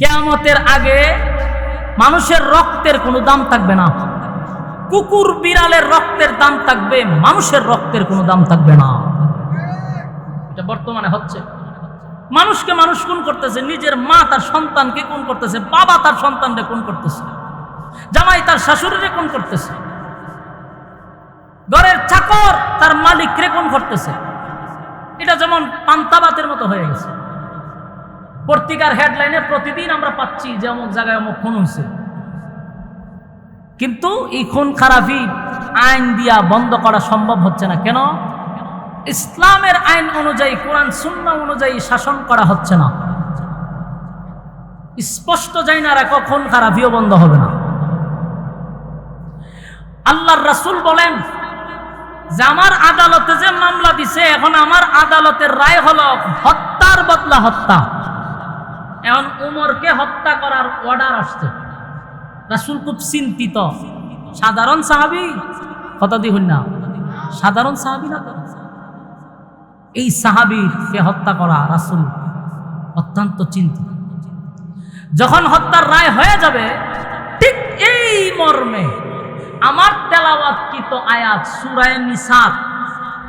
কেয়ামতের আগে মানুষের রক্তের কোনো দাম থাকবে না। কুকুর বিড়ালের রক্তের দাম থাকবে, মানুষের রক্তের কোনো দাম থাকবে না। এটা বর্তমানে হচ্ছে। মানুষকে মানুষ কোন করতেছে, নিজের মা তার সন্তানকে কোন করতেছে, বাবা তার সন্তানকে কোন করতেছে, জামাই তার শাশুড়িরে কোন করতেছে, ঘরের চাকর তার মালিক রে কোন করতেছে। এটা যেমন পান্তাবাতের মতো হয়ে গেছে। পত্রিকার হেডলাইনে প্রতিদিন আমরা পাচ্ছি যে অমুক জায়গায় অমুক খুন হয়েছে কিন্তু এই খুন খারাপি আইন দিয়া বন্ধ করা সম্ভব হচ্ছে না। কেন? ইসলামের আইন অনুযায়ী, কোরআন শূন্য অনুযায়ী শাসন করা হচ্ছে না। স্পষ্ট যাই না রাখো, খুন খারাপিও বন্ধ হবে না। আল্লাহর রাসূল বলেন, যে আমার আদালতে যে মামলা দিছে, এখন আমার আদালতের রায় হলো হত্যার বদলা হত্যা। এখন উমরকে হত্যা করার অর্ডার আসছে। রাসুল খুব চিন্তিত। সাধারণ সাহাবি? কথা দিহুন না। সাধারণ সাহাবি না। এই সাহাবিকে হত্যা করা রাসুল অত্যন্ত চিন্তিত। যখন হত্যার রায় হয়ে যাবে, ঠিক এই মর্মে আমার তেলাওয়াতকৃত আয়াত সুরায় নিসার।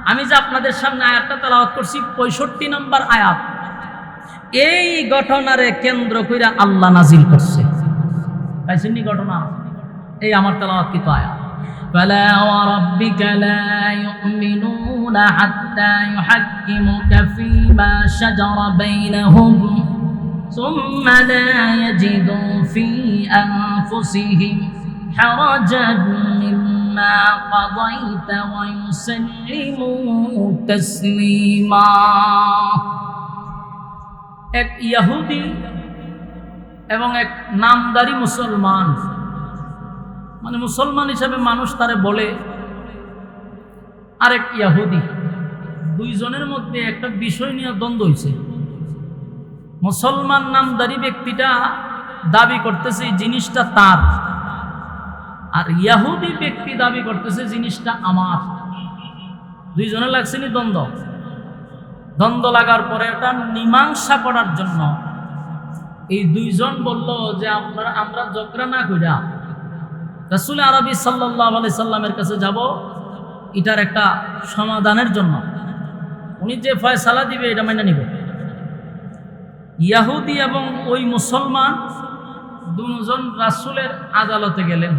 আমি যে আপনাদের সামনে আয়াতটা তেলাওয়াত করছি, পঁয়ষট্টি নম্বর আয়াত। এই ঘটনারে কেন্দ্র করে আল্লাহ নাজিল করছে পাইছেননি ঘটনা এই আমার তেলাওয়াতকৃত আয়াত فلا وربك لا يؤمنون حتى يحكموك فيما شجر بينهم ثم لا يجدوا في أنفسهم حرجا مما قضيت ويسلموا تسليما এক ইয়াহুদি এবং এক নামদারি মুসলমান। মানে মুসলমান হিসাবে মানুষ তারে বলে আরেক ইয়াহুদি দুইজনের মধ্যে একটা বিষয় নিয়ে দ্বন্দ্ব হয়েছে মুসলমান নামদারি ব্যক্তিটা দাবি করতেছে জিনিসটা তার। আর ইয়াহুদি ব্যক্তি দাবি করতেছে জিনিসটা আমার। দুইজনে লাগছেনি দ্বন্দ্ব। দ্বন্দ্ব লাগার পরে এটা মীমাংসা করার জন্য এই দুইজন বলল যে আপনারা আমরা জগরা না কইরা রাসুল আরবি সাল্লাহ আলি সাল্লামের কাছে যাব এটার একটা সমাধানের জন্য। উনি যে ফয়সালা দিবে এটা মাইনা নিবে। ইয়াহুদি এবং ওই মুসলমান দুজন রাসুলের আদালতে গেলেন।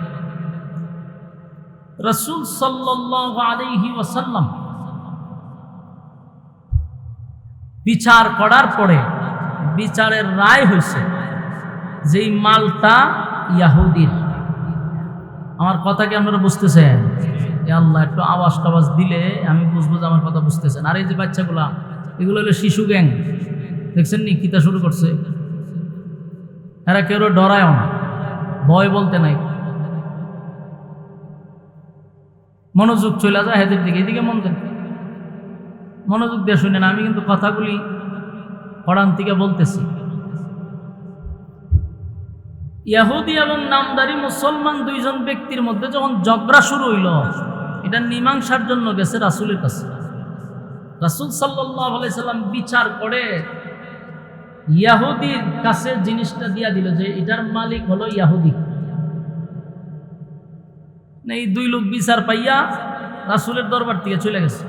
রসুল সাল্লাহ আলিহি ওসাল্লাম বিচার করার পরে বিচারের রায় হয়েছে যেই মালটা ইয়াহুদির। আমার কথা কি আপনারা বুঝতেছেন? আল্লাহ, একটু আওয়াজ টাওয়াজ দিলে আমি বুঝব যে আমার কথা বুঝতেছেন। আর এই যে বাচ্চাগুলা, এগুলো হলো শিশু গ্যাং। দেখছেন নি কিতা শুরু করছে? এরা কেউ ডরায়ও না, ভয় বলতে নাই। মনোযোগ চলে যায় হেদের দিকে। এদিকে মন দেন। মনোযোগ দিয়ে শুনেন, আমি কিন্তু কথাগুলি পড়ান থেকে বলতেছি। ইয়াহুদি এবং নামদারি মুসলমান দুইজন ব্যক্তির মধ্যে যখন ঝগড়া শুরু হইল, এটা মীমাংসার জন্য গেছে রাসুলের কাছে। রাসুল সাল্লাহ সাল্লাম বিচার করে ইয়াহুদির কাছে জিনিসটা দিয়া দিল যে এটার মালিক হলো ইয়াহুদি। এই দুই লোক বিচার পাইয়া রাসুলের দরবার থেকে চলে গেছে।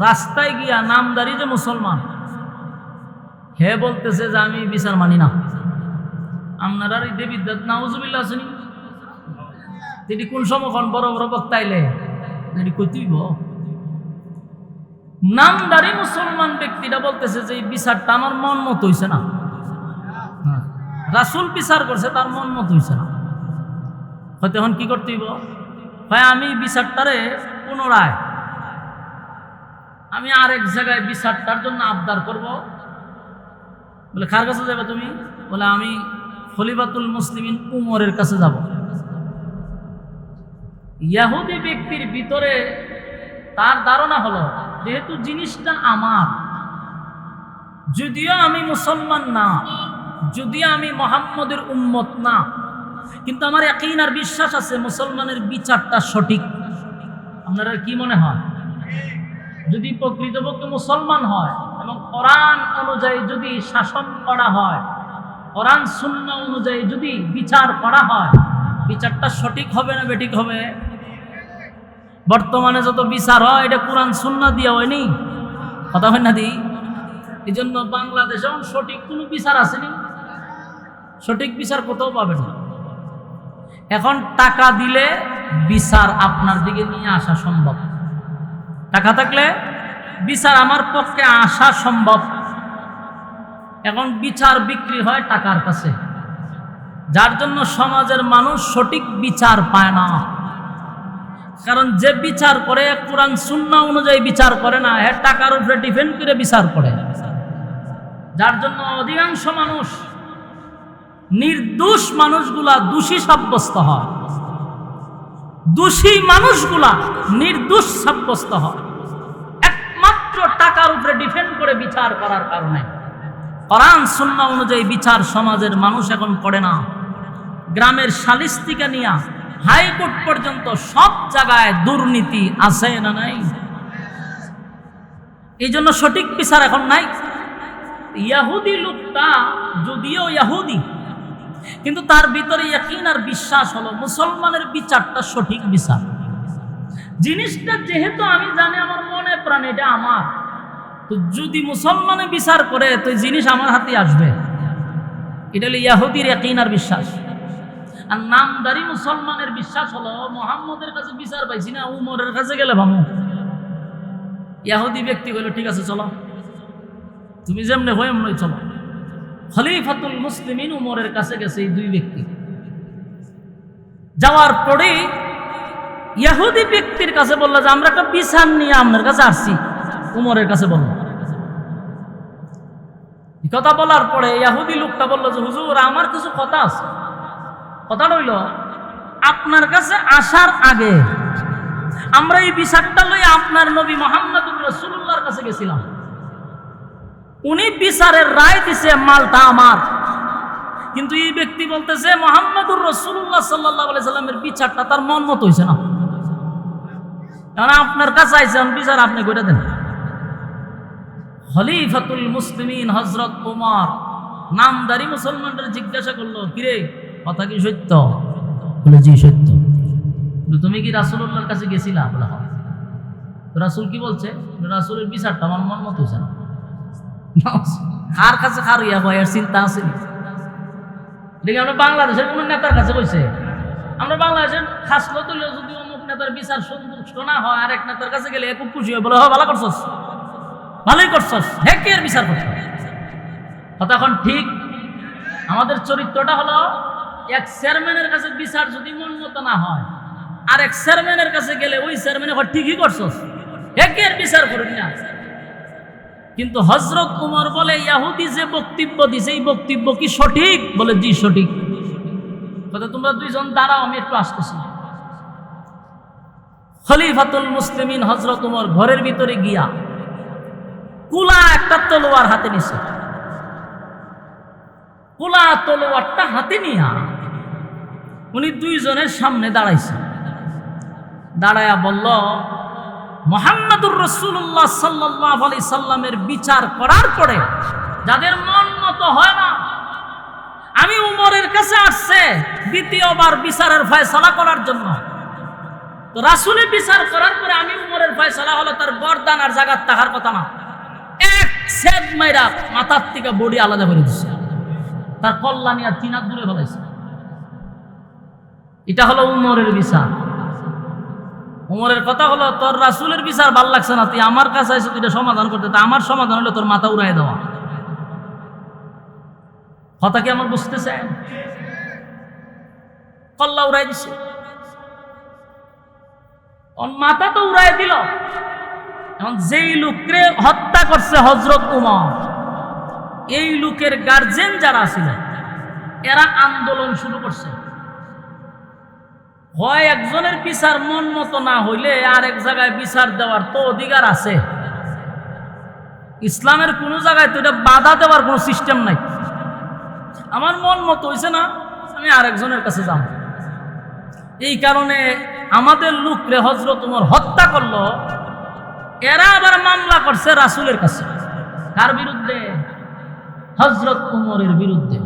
রাস্তায় গিয়া নামদারি যে মুসলমান, হে বলতেছে যে আমি বিচার মানি না। আপনারা দেবিদ্যাত নাউজুবিল্লা আসেনি? তিনি কোন সমখন বড় বড় বক্তাইলে এটি নামদারি মুসলমান ব্যক্তিটা বলতেছে যে এই বিচারটা আমার মন মতো হইছে না। হ্যাঁ। রাসুল বিচার করছে, তার মন মতো হইছে না। হয়তো এখন কি করতে হইব? হয় আমি বিচারটারে পুনরায় আমি আর এক জায়গায় বিচারটার জন্য আবদার করব। বলে, কার কাছে যাবে তুমি? বলে, আমি খলিফাতুল মুসলিমিন উমরের কাছে যাব। ইয়াহুদি ব্যক্তির ভিতরে তার ধারণা হলো, যেহেতু জিনিসটা আমার, যদিও আমি মুসলমান না, যদিও আমি মোহাম্মদের উম্মত না, কিন্তু আমার একই আর বিশ্বাস আছে মুসলমানের বিচারটা সঠিক। আপনারা কি মনে হয়? যদি প্রকৃতপক্ষে মুসলমান হয় এবং কোরআন অনুযায়ী যদি শাসন করা হয়, কোরআন শূন্য অনুযায়ী যদি বিচার করা হয়, বিচারটা সঠিক হবে না বেঠিক হবে? বর্তমানে যত বিচার হয়, এটা কোরআন শূন্য দিয়ে হয়নি। কথা হয় না দি? এই জন্য বাংলাদেশে সঠিক কোনো বিচার আসেনি। সঠিক বিচার কোথাও পাবেন না। এখন টাকা দিলে বিচার আপনার দিকে নিয়ে আসা সম্ভব। টাকা থাকলে বিচার আমার পক্ষে আসা সম্ভব। এখন বিচার বিক্রি হয় টাকার কাছে। যার জন্য সমাজের মানুষ সঠিক বিচার পায় না। কারণ যে বিচার করে, কোরআন শূন্য অনুযায়ী বিচার করে না হ্যাঁ টাকার উপরে ডিপেন্ড করে বিচার করে। যার জন্য অধিকাংশ মানুষ নির্দোষ মানুষগুলা দোষী সাব্যস্ত হয়। দোষী মানুষগুলা নির্দোষ সাব্যস্ত হয়। একমাত্র টাকার উপরে ডিপেন্ড করে বিচার করার কারণে। কোরআন সুন্না অনুযায়ী বিচার সমাজের মানুষ এখন করে না। গ্রামের সালিস্তিকা নিয়া হাইকোর্ট পর্যন্ত সব জায়গায় দুর্নীতি আছে না নাই? এই জন্য সঠিক বিচার এখন নাই। ইয়াহুদি লোকটা যদিও ইয়াহুদি কিন্তু তার ভিতরে ইয়াকিন আর বিশ্বাস হলো, মুসলমানের বিচারটা সঠিক বিচার। জিনিসটা যেহেতু আমি জানি, আমার মনে প্রাণ এটা আমার। তো যদি মুসলমানে বিচার করে, তো জিনিস আমার হাতে আসবে। এটা হলো ইয়াহুদির ইয়াকিন আর বিশ্বাস। আর নামদারি মুসলমানের বিশ্বাস হলো, মোহাম্মদের কাছে বিচার পাইছি না, উমরের কাছে গেলে ভামু ইয়াহুদি ব্যক্তি বলল ঠিক আছে, চলো। তুমি যেমনে হয়ে চলো। খলিফাতুল মুসলিমিন উমরের কাছে গেছে এই দুই ব্যক্তি। যাওয়ার পরে ইয়াহুদি ব্যক্তির কাছে বলল যে, আমরা একটা বিচার নিয়ে আপনার কাছে আসছি। উমরের কাছে বলল। কথা বলার পরে ইয়াহুদি লোকটা বলল যে, হুজুর, আমার কিছু কথা আছে। কথা রইল, আপনার কাছে আসার আগে আমরা এই বিচারটা লই আপনার নবী মোহাম্মদুর রসুল্লাহর কাছে গেছিলাম। উনি বিচারের রায় দিছে, মালটা আমার। কিন্তু এই ব্যক্তি বলতেছে, মোহাম্মদুর রসুল্লাহ সাল্লাহ সাল্লামের বিচারটা তার মন মতো হয়েছে না। কারণ আপনার কাছে আইসেন বিচার আপনি করে দেন। খলিফাতুল মুসলিমিন হজরত উমর, নামদারি মুসলমানদের জিজ্ঞাসা করল, কিরে, কথা কি সত্য? বলে, জি, সত্য। তুমি কি রাসুল্লাহর কাছে গেছিলা? বলে "হ্যাঁ।" রাসুল কি বলছে? রাসুলের বিচারটা আমার মন মতো হয়েছে না। কার কাছে কার ইয়া হয় চিন্তা আছে দেখি আমরা বাংলাদেশের কোন নেতার কাছে কইছে, আমরা বাংলাদেশের খাসলো তুলে যদি অমুক নেতার বিচার সন্তুষ্ট না হয়, আরেক নেতার কাছে গেলে খুব খুশি হয়, বলে হ ভালো করছস। ভালোই করছস। হে কে বিচার করছ? এখন ঠিক। আমাদের চরিত্রটা হলো, এক চেয়ারম্যানের কাছে বিচার যদি মন মতো না হয় আর এক চেয়ারম্যানের কাছে গেলে ওই চেয়ারম্যানে ঠিকই করছস। হে কে বিচার করবি না? কিন্তু হজরত উমর বলে, ইয়াহুদি যে বক্তব্য দিছে, এই বক্তব্য কি সঠিক? বলে, জি, সঠিক। কথা, তোমরা দুইজন দাঁড়াও, আমি একটু আসতেছি। খলিফাতুল মুসলিমিন হজরত উমর ঘরের ভিতরে গিয়া কুলা একটা তলোয়ার হাতে নিছে। কুলা তলোয়ারটা হাতে নিয়া উনি দুইজনের সামনে দাঁড়াইছে। দাঁড়ায়া বলল মোহাম্মদুর রসুল্লাহ সাল্লাহ আলি সাল্লামের বিচার করার পরে যাদের মন মতো হয় না, আমি উমরের কাছে আসছে দ্বিতীয়বার বিচারের ফয়সালা করার জন্য। তো রাসুলে বিচার করার পরে আমি উমরের ফয়সালা হলো তার গরদান আর জাগাত থাকার কথা না। এক সেদ মাইরা মাথার থেকে বডি আলাদা করে দিচ্ছে তার কল্যাণী আর তিনার দূরে ফেলাইছে। এটা হলো উমরের বিচার। উমরের কথা হলো, তোর রাসুলের বিচার ভালো লাগছে না, তুই আমার কাছে এসে তুই সমাধান করতে। তা আমার সমাধান হলো, তোর মাথা উড়াই দেওয়া। কথা কি আমার বুঝতেছে কল্লা উড়াই দিছে। মাথা তো উড়াই দিল। এখন যেই লোককে হত্যা করছে হজরত উমর, এই লোকের গার্জেন যারা ছিল, এরা আন্দোলন শুরু করছে। হয় একজনের বিচার মন মতো না হইলে আর এক জায়গায় বিচার দেওয়ার তো অধিকার আছে। ইসলামের কোনো জায়গায় তো এটা বাধা দেওয়ার কোনো সিস্টেম নাই। আমার মন মতো হয়েছে না, আমি আরেকজনের কাছে যাব। এই কারণে আমাদের লোকরে হজরত উমর হত্যা করল, এরা আবার মামলা করছে রাসুলের কাছে। কার বিরুদ্ধে? হজরত উমরের বিরুদ্ধে।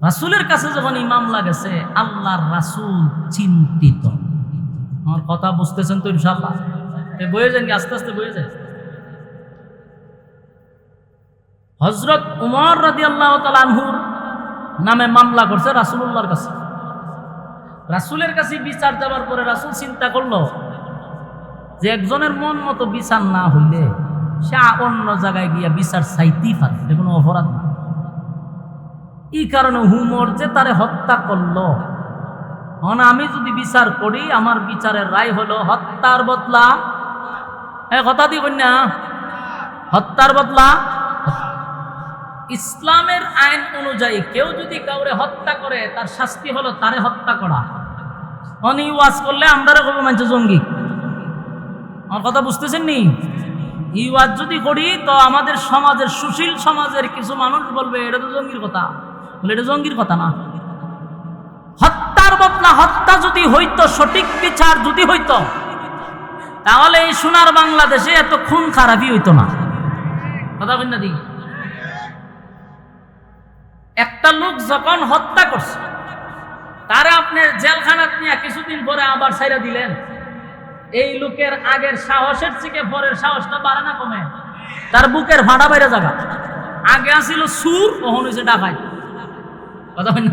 রাসুলের কাছে যখন এই মামলা গেছে আল্লাহর রাসুল চিন্তিত। আমার কথা বুঝতেছেন তো ইনশাল্লাহ বয়ে যান কি আস্তে আস্তে বয়ে যায় হজরত উমর রাদি আল্লাহ তালানহুর নামে মামলা করছে রাসুল্লাহর কাছে। রাসুলের কাছে বিচার যাবার পরে রাসুল চিন্তা করল যে একজনের মন মতো বিচার না হইলে সে অন্য জায়গায় গিয়া বিচার চাইতেই পারে কোনো অপরাধ না। এই কারণে হুমর যে তারে হত্যা করল। এখন আমি যদি বিচার করি, আমার বিচারের রায় হলো হত্যার বদলা। হ্যাঁ কথা দিবেন না। হত্যার বদলা। ইসলামের আইন অনুযায়ী কেউ যদি কাউরে হত্যা করে, তার শাস্তি হলো তারে হত্যা করা। অনি ওয়াজ করলে আমরা কবে মানছে জঙ্গি। আমার কথা বুঝতেছেন নি? এই ওয়াজ যদি করি, তো আমাদের সমাজের সুশীল সমাজের কিছু মানুষ বলবে, এটা তো জঙ্গির কথা। বলে, এটা জঙ্গির কথা না। হত্যার বদলা হত্যা যদি হইতো, সঠিক বিচার যদি হইতো, তাহলে এই সোনার বাংলাদেশে এত খুন খারাপই হইতো না। কথা বল না দি। একটা লোক যখন হত্যা করছে, তারা আপনি জেলখানাত নিয়ে কিছুদিন পরে আবার সাইরা দিলেন। এই লোকের আগের সাহসের থেকে পরের সাহসটা বাড়ে না কমে। তার বুকের ভাড়া বাইরে জায়গা আগে আসিল সুর কখন হয়েছে ডাকাই। কথা হয় না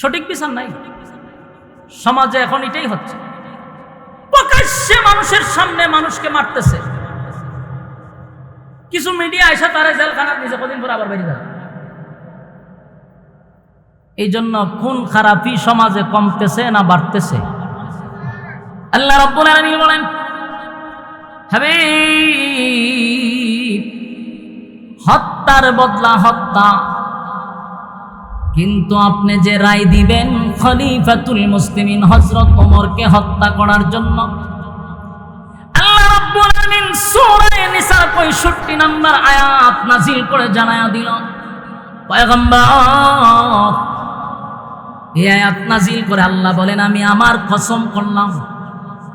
সঠিক বিচার নাই। সমাজে এখন এটাই হচ্ছে। প্রকাশ্যে মানুষের সামনে মানুষকে মারতেছে। কিছু মিডিয়া এসে তারা জেলখানার নিজে কদিন পরে আবার বেরিয়ে যাবে। এই জন্য খুন খারাপি সমাজে কমতেছে না বাড়তেছে। আল্লাহ রব্বুল বলেন, হাবিব হত্যার বদলা হত্যা। কিন্তু আপনি যে রায় দিবেন খলিফাতুল মুসলিমিন হযরত ওমরকে হত্যা করার জন্য, আল্লাহ রাব্বুল আলামিন সূরা নিসার 65 নম্বর আয়াত নাযিল করে এই করে আল্লাহ বলেন, আমি আমার করলাম।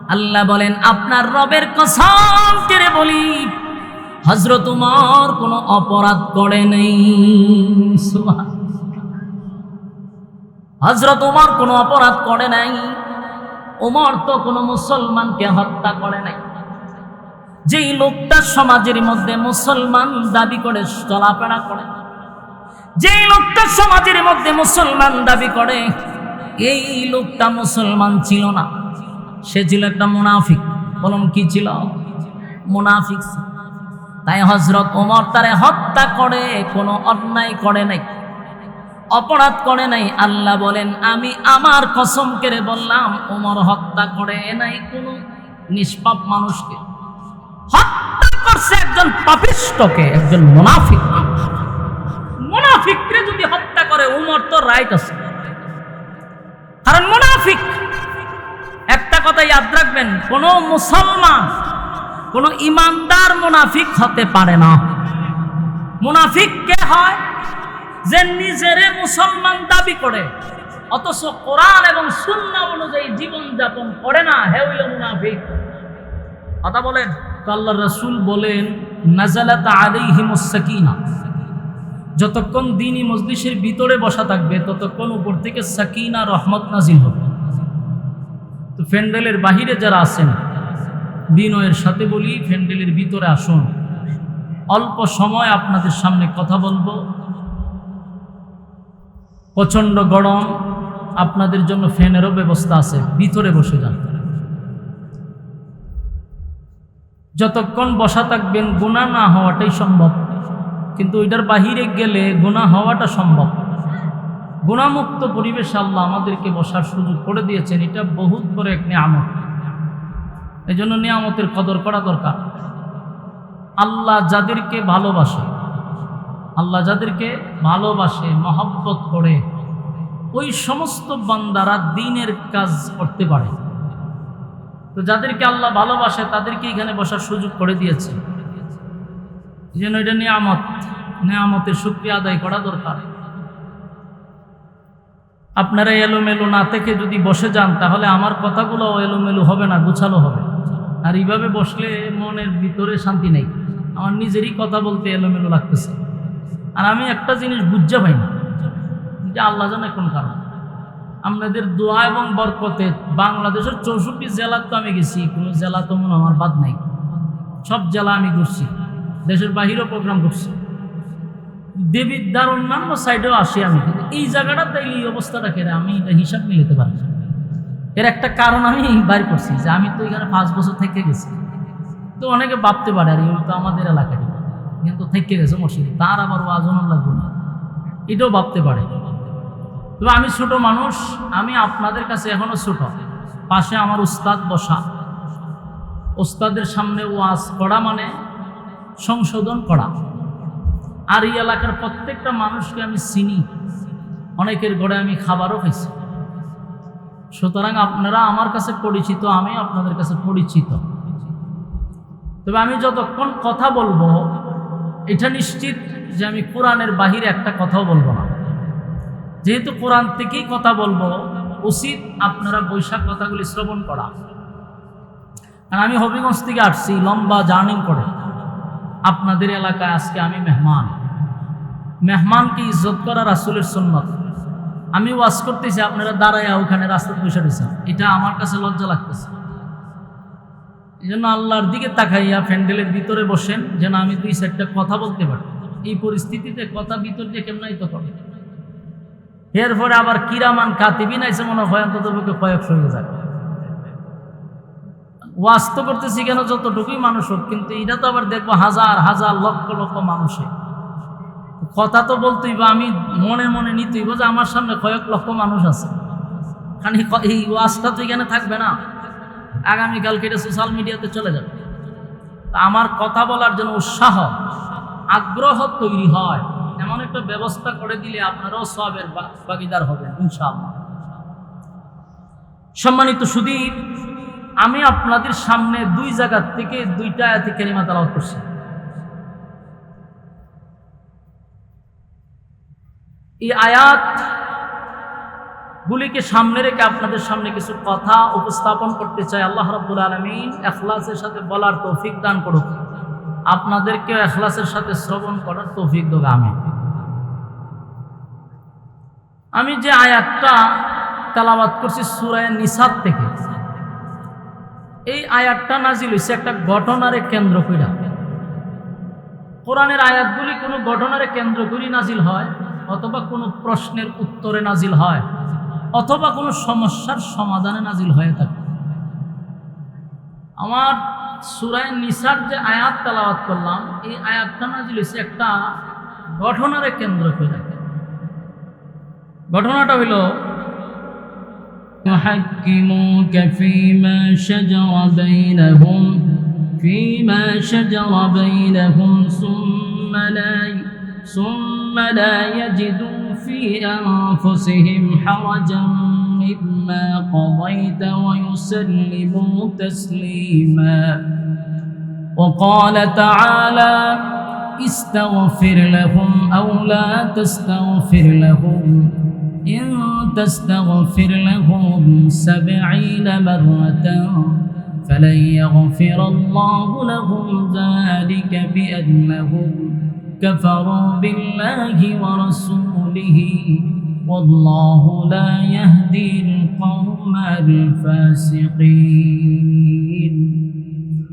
আল্লাহ বলেন, আপনার রবের কসম করে বলি? হযরত উমর কোনো অপরাধ করে নেই। হজরত উমর কোনো অপরাধ করে নাই। উমর তো কোনো মুসলমানকে হত্যা করে নাই। যেই লোকটা সমাজের মধ্যে মুসলমান দাবি করে, চলাফেরা করে, যেই লোকটা সমাজের মধ্যে মুসলমান দাবি করে, এই লোকটা মুসলমান ছিল না। সে ছিল একটা মুনাফিক। বলুন কি ছিল? মুনাফিক ছিল। তাই হজরত ওমর তারে হত্যা করে, কোনো অন্যায় করে নাই, অপরাধ করে নাই। আল্লাহ বলেন, আমি আমার কসম করে বললাম, ওমর হত্যা করে নাই কোনো নিষ্পাপ মানুষকে। হত্যা করছে একজন পাপিষ্টকে, একজন মুনাফিক। মুনাফিককে যদি হত্যা করে, ওমর তো রাইট আছে। কারণ মুনাফিক, একটা কথা ইয়াদ রাখবেন, কোন মুসলমান কোন ইমানদার মুনাফিক হতে পারে না। মুনাফিক কে হয়? যে নিজেরে মুসলমান দাবি করে। অথচ কোরআন এবং সুন্না অনুযায়ী জীবন যাপন করে না হে হইল মুনাফিক। কথা বলেন আল্লাহ রসুল বলেন, নাজালাত আলাইহিমুস সাকিনা। যতক্ষণ দিনই মজলিসের ভিতরে বসা থাকবে, ততক্ষণ উপর থেকে সাকিনা, রহমত নাজিল হবে। তো ফ্যান্ডেলের বাহিরে যারা আছেন বিনয়ের সাথে বলি ফ্যান্ডেলের ভিতরে আসুন। অল্প সময় আপনাদের সামনে কথা বলব। প্রচণ্ড গরম, আপনাদের জন্য ফ্যানেরও ব্যবস্থা আছে, ভিতরে বসে যান। যতক্ষণ বসা থাকবেন গুণা না হওয়াটাই সম্ভব। কিন্তু ওইটার বাহিরে গেলে গুণা হওয়াটা সম্ভব। গুণামুক্ত পরিবেশ আল্লাহ আমাদেরকে বসার সুযোগ করে দিয়েছেন, এটা বহুত বড় এক নিয়ামত। এই জন্য নিয়ামতের কদর করা দরকার। আল্লাহ যাদেরকে ভালোবাসে, আল্লাহ যাদেরকে ভালোবাসে, মহব্বত করে, ওই সমস্ত বান্দারা দিনের কাজ করতে পারে। তো যাদেরকে আল্লাহ ভালোবাসে, তাদেরকে এখানে বসার সুযোগ করে দিয়েছে। জন্য এটা নিয়ামত, নিয়ামতের শুক্রিয়া আদায় করা দরকার। আপনারা এলোমেলো না থেকে যদি বসে যান, তাহলে আমার কথাগুলো এলোমেলো হবে না, গুছালো হবে। আর এইভাবে বসলে মনের ভিতরে শান্তি নেই। আমার নিজেরই কথা বলতে এলোমেলো লাগতেছে। আর আমি একটা জিনিস বুঝতে পাই না, যে আল্লাহ জানে কোন কারণ। আপনাদের দোয়া এবং বরকতে বাংলাদেশের চৌষট্টি জেলার তো আমি গেছি, কোনো জেলা তো মনে আমার বাদ নাই। সব জেলা আমি ঘুরছি, দেশের বাহিরেও প্রোগ্রাম করছি। দেবিদ্যার অন্যান্য সাইডেও আসি আমি, কিন্তু এই জায়গাটা তাই এই অবস্থাটা কেন আমি এটা হিসাব মিলাতে পারি। এর একটা কারণ আমি বাইর করছি যে আমি তো এখানে পাঁচ বছর থেকে গেছি। তো অনেকে ভাবতে পারে, আর তো আমাদের এলাকারই। কিন্তু থেকে গেছে মসজিদে। তার আবার ওয়াজন লাগবে না। এটাও ভাবতে পারে। তবে আমি ছোট মানুষ, আমি আপনাদের কাছে এখনও ছোট। পাশে আমার উস্তাদ বসা। ওস্তাদের সামনে ওয়াজ করা মানে সংশোধন করা। আর এই এলাকার প্রত্যেকটা মানুষকে আমি চিনি। অনেকের ঘরে আমি খাবারও খাইছি। সুতরাং আপনারা আমার কাছে পরিচিত, আমি আপনাদের কাছে পরিচিত। তবে আমি যতক্ষণ কথা বলব, এটা নিশ্চিত যে আমি কোরআনের বাহিরে একটা কথাও বলব না। যেহেতু কোরআন থেকেই কথা বলব, উচিত আপনারা বৈশাখ কথাগুলি শ্রবণ করা। আর আমি হবিগঞ্জ থেকে আসছি, লম্বা জার্নিং করে। আপনাদের এলাকায় আজকে আমি মেহমান। মেহমানকে ইজ্জত করা রাসুলের সুন্নত। আমি ওয়াজ করতেছি, আপনারা দাঁড়াইয়া ওখানে রাস্তায় বসে রয়েছেন। এটা আমার কাছে লজ্জা লাগতেছে। এই জন্য আল্লাহর দিকে তাকাইয়া প্যান্ডেলের ভিতরে বসেন, যেন আমি দুই চারটা কথা বলতে পারি। এই পরিস্থিতিতে কথা ভিতর দিয়ে কেমনাই তো করে এরপরে আবার কিরামান কাতিবিন আইসে মনে হয়, অন্তত পক্ষে কয়েক হয়ে যায়। ওয়াজ তো করতেছি কেন, যতটুকুই মানুষ হোক, কিন্তু এটা তো আবার দেখব হাজার হাজার লক্ষ লক্ষ মানুষে। কথা তো বলতেই বা আমি মনে মনে নিতেই যে আমার সামনে কয়েক লক্ষ মানুষ আছে। খানি এই ওয়াজটা তো এখানে থাকবে না। আগামীকালকে এটা সোশ্যাল মিডিয়াতে চলে যাবে। তা আমার কথা বলার জন্য উৎসাহ, আগ্রহ তৈরি হয়। এমন একটা ব্যবস্থা করে দিলে আপনারাও সবের ভাগিদার হবেন, ইনশাআল্লাহ। সম্মানিত সুদীপ, আমি আপনাদের সামনে দুই জায়গার থেকে দুইটা আয়াতে কেরিমা করছি। এই আয়াত গুলিকে সামনে রেখে আপনাদের সামনে কিছু কথা উপস্থাপন করতে চাই। আল্লাহ রাব্বুল আলমিন এখলাসের সাথে বলার তৌফিক দান করুক। আপনাদেরকেও এখলাসের সাথে শ্রবণ করার তৌফিক দোক আমি আমি যে আয়াতটা তালাবাত করছি সুরায় নিসাদ থেকে, এই আয়াতটা নাজিল হয়েছে একটা ঘটনারে কেন্দ্র কইরা। কোরআনের আয়াতগুলি কোনো ঘটনারে কেন্দ্র করি নাজিল হয়। অথবা কোনো প্রশ্নের উত্তরে নাজিল হয় অথবা কোনো সমস্যার সমাধানে নাজিল হয়ে থাকে আমার সুরায় নিসার যে আয়াত তালাওয়াত করলাম এই আয়াতটা নাজিল হয়েছে একটা ঘটনারে কেন্দ্র করে ঘটনাটা হইল يحكموك فيما شجر بينهم فيما شجر بينهم ثم لا ثم لا يجدوا في أنفسهم حرجا مما قضيت ويسلموا تسليما. وقال تعالى استغفر لهم أو لا تستغفر لهم. إن تستغفر لهم سبعين مرة فلن يغفر الله لهم ذلك بأنهم كفروا بالله ورسوله والله لا يهدي القوم الفاسقين.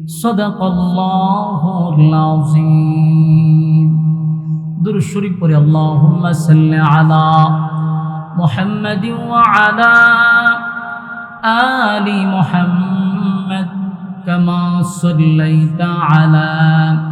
صدق الله العظيم. در الشريف اللهم صل على محمد وعلى آل محمد كما صليت على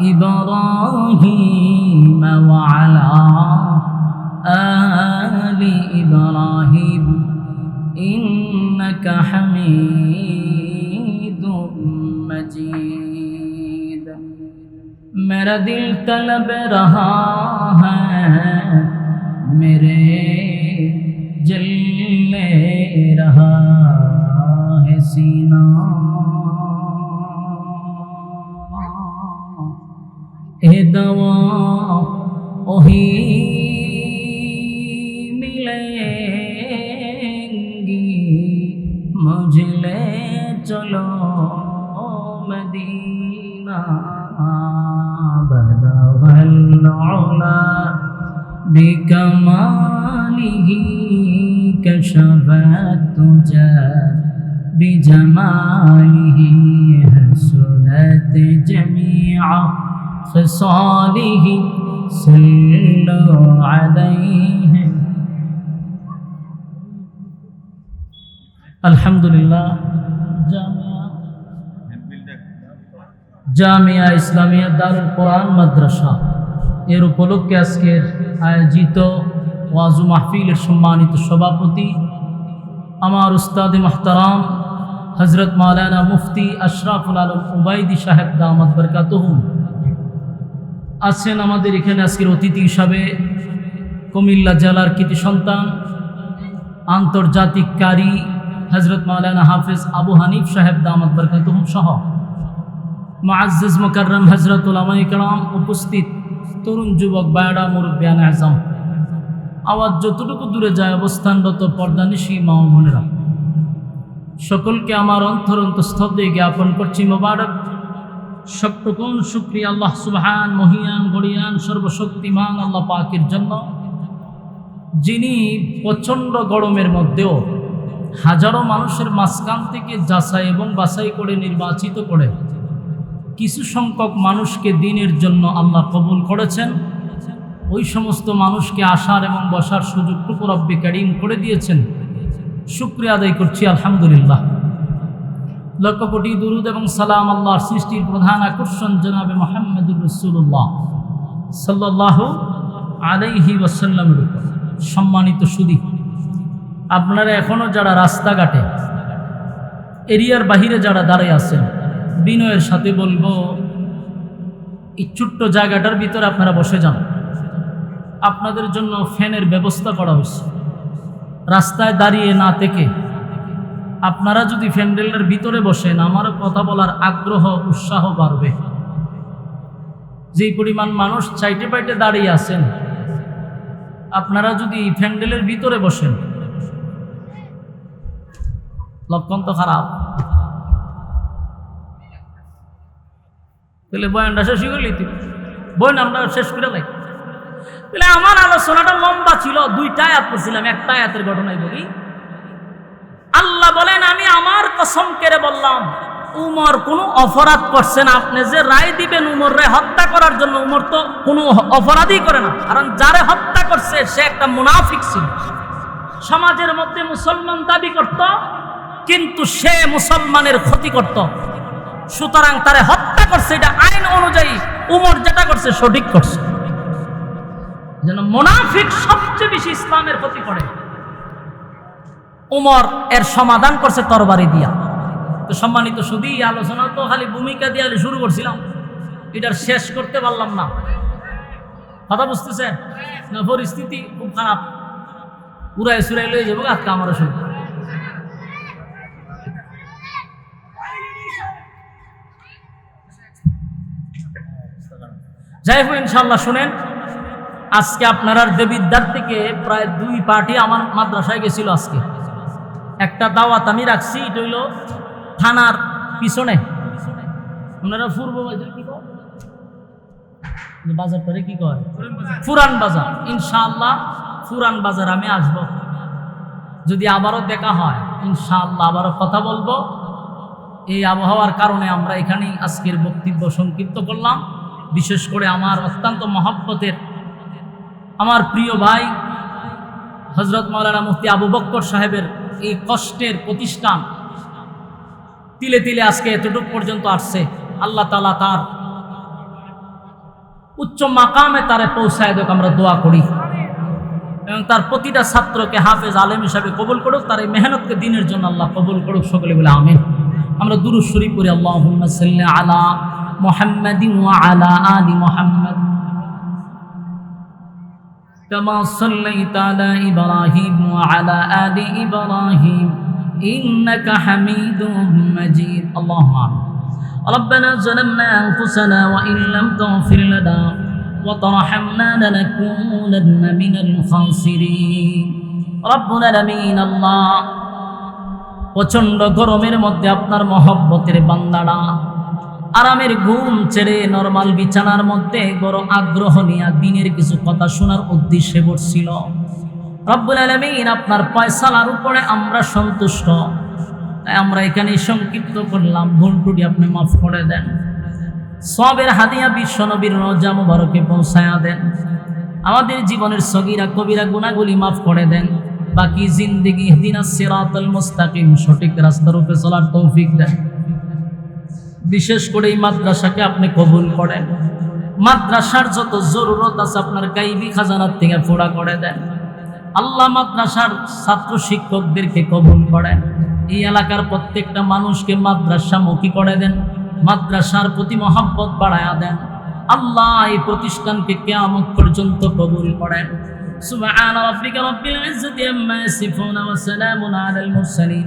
إبراهيم وعلى آل إبراهيم. إنك حميد مجيد. میرا دل طلب رہا ہے میرے جلنے رہا ہے سینہ হেদওয়া ওহি মিলেঙ্গি মজলে চলো মদিনা বদল ওলা بكماله كشفت تجا بجماله حسنت جميعا خصاله صلوا عليه الحمد لله জামিয়া জামিয়া ইসলামিয়া দারুল কোরআন মাদ্রাসা এর উপলক্ষে আজকের আয়োজিত ওয়াজু মাহফিলের সম্মানিত সভাপতি আমার উস্তাদ মাহতারাম হজরত মাওলানা মুফতি আশরাফুল আলম উবাইদি সাহেব দামাদ বরকাতহুম আছেন আমাদের এখানে আজকের অতিথি হিসাবে কুমিল্লা জেলার কৃতি সন্তান আন্তর্জাতিক কারি হজরত মাওলানা হাফিজ আবু হানিফ সাহেব দামাদ বরকাতহুম সহ মাআজ্জিজ মুকাররম হজরতুল কালাম উপস্থিত তরুণ যুবক বায়ডা মুরব্বিয়ান আজম। আওয়াজ যতটুকু দূরে যায় অবস্থানরত পর্দানিশী মা বোনেরা। সকলকে আমার অন্তর অন্তঃস্থলে জ্ঞাপন করছি মোবারক। সবটুকুন শুক্রিয়া আল্লাহ সুবহান, মহিয়ান, গড়িয়ান, সর্বশক্তিমান আল্লাহ পাকের জন্য, যিনি প্রচণ্ড গরমের মধ্যেও হাজারো মানুষের মাঝখান থেকে যাচাই এবং বাছাই করে নির্বাচিত করে কিছু সংখ্যক মানুষকে দিনের জন্য আল্লাহ কবুল করেছেন। ওই সমস্ত মানুষকে আসার এবং বসার সুযোগটুকু রব্বে কারিম করে দিয়েছেন। শুক্রিয়া আদায় করছি, আলহামদুলিল্লাহ। লক্ষ কোটি দুরুদ এবং সালাম আল্লাহর সৃষ্টির প্রধান আকর্ষণ জনাবে মোহাম্মদুর রসুল্লাহ সাল্লাহ আলাইহি ওয়াসাল্লামের উপর। সম্মানিত সুদী, আপনারা এখনও যারা রাস্তাঘাটে, এরিয়ার বাহিরে যারা দাঁড়িয়ে আছেন, বিনয়ের সাথে বলব, এই ছোট্ট জায়গাটার ভিতরে আপনারা বসে যান। আপনাদের জন্য ফ্যানের ব্যবস্থা করা হয়েছে। রাস্তায় দাঁড়িয়ে না থেকে আপনারা যদি ফ্যান্ডেলের ভিতরে বসেন, আমার কথা বলার আগ্রহ, উৎসাহ বাড়বে। যেই পরিমাণ মানুষ চাইটে পাইটে দাঁড়িয়ে আছেন, আপনারা যদি ফ্যান্ডেলের ভিতরে বসেন, লক্ষণ তো খারাপ। তাহলে বয়ানটা শেষ গেলি তুই বয়ান আমরা শেষ করে লাই তাহলে আমার আলোচনাটা লম্বা ছিল, দুইটা আয়াত পড়ছিলাম, একটা আয়াতের ঘটনায় বলি। আল্লাহ বলেন, আমি আমার কসম কেড়ে বললাম, উমর কোনো অপরাধ করছেন আপনি যে রায় দিবেন উমর হত্যা করার জন্য, উমর তো কোনো অপরাধই করে না। কারণ যারে হত্যা করছে, সে একটা মুনাফিক ছিল। সমাজের মধ্যে মুসলমান দাবি করত, কিন্তু সে মুসলমানের ক্ষতি করত। সুতরাং তারে হত্যা করছে, এটা আইন অনুযায়ী উমর যেটা করছে, সঠিক করছে। যেন মোনাফিক সবচেয়ে বেশি ইসলামের ক্ষতি করে। উমর এর সমাধান করছে তরবারি দিয়া। তো সম্মানিত শুধু আলোচনা তো খালি ভূমিকা দিয়ে শুরু করছিলাম। এটার শেষ করতে পারলাম না। কথা বুঝতেছেন? না, পরিস্থিতি খুব খারাপ। উড়াই সুরাই লয়ে যাব আজকে আমার শুরু যাই হোক ইনশাল্লাহ শুনেন, আজকে আপনার দেবিদ্যার থেকে প্রায় দুই পার্টি আমার মাদ্রাসায় গেছিল আজকে। একটা দাওয়াত আমি রাখছি, এটা হইল থানার পিছনে। আপনারা পূর্ব বাজার কি? বাজারটারে কি কয়? ফুরান বাজার। ইনশাআল্লাহ ফুরান বাজার আমি আসব। যদি আবারও দেখা হয়, ইনশাআল্লাহ আবারও কথা বলব। এই আবহাওয়ার কারণে আমরা এখানেই আজকের বক্তব্য সংক্ষিপ্ত করলাম। বিশেষ করে আমার অত্যন্ত মহব্বতের আমার প্রিয় ভাই হজরত মৌলানা মুফতি আবু বক্কর সাহেবের এই কষ্টের প্রতিষ্ঠান তিলে তিলে আজকে এতটুকু পর্যন্ত আসছে। আল্লাহ তালা তার উচ্চ মাকামে তারে পৌঁছায় দেখ আমরা দোয়া করি। এবং তার প্রতিটা ছাত্রকে হাফেজ আলেম হিসাবে কবুল করুক, তার এই মেহনতকে দিনের জন্য আল্লাহ কবুল করুক, সকলে বলে আমিন। আমরা দুরুশ্বরী করি আল্লাহ আলা মোহাম্মদ আলা আলী মোহাম্মদ। كما صليت على إبراهيم وعلى آل إبراهيم إنك حميد مجيد اللهم آمين ربنا ظلمنا أنفسنا وإن لم تغفر لنا وترحمنا لنكونن من الخاسرين ربنا العالمين الله প্রচন্ড গরমের মধ্যে আপনার মহব্বতের বান্দারা আরামের ঘুম ছেড়ে নরমাল বিছানার মধ্যে বড় আগ্রহ নিয়ে দিনের কিছু কথা শোনার উদ্দেশ্যে বসছিল। রব্বুল আলমিন আপনার পয়সালার উপরে আমরা সন্তুষ্ট। তাই আমরা এখানে সংক্ষিপ্ত করলাম ভুল টুটি আপনি মাফ করে দেন। সবের হাদিয়া বিশ্ব নবীর রোজা মুবারকে পৌঁছায়া দেন। আমাদের জীবনের সগিরা, কবিরা গুণাগুলি মাফ করে দেন। বাকি জিন্দিগি দিনা সিরাতুল মুস্তাকিম, সঠিক রাস্তার উপরে চলার তৌফিক দেন। বিশেষ করে এই মাদ্রাসাকে আপনি কবুল করেন। মাদ্রাসার যত জরুরত আছে আপনার গাইবি খাজানার থেকে ফোড়া করে দেন। আল্লাহ মাদ্রাসার ছাত্র শিক্ষকদেরকে কবুল করেন। এই এলাকার প্রত্যেকটা মানুষকে মাদ্রাসামুখী করে দেন। মাদ্রাসার প্রতি মহাব্বত বাড়াইয়া দেন। আল্লাহ এই প্রতিষ্ঠানকে কেয়ামত পর্যন্ত কবুল করেন। সুবহান রাব্বিকা রাব্বিল ইজ্জতি আম্মা ইয়াসিফুন ওয়া সালামুন আলাল মুরসালিন।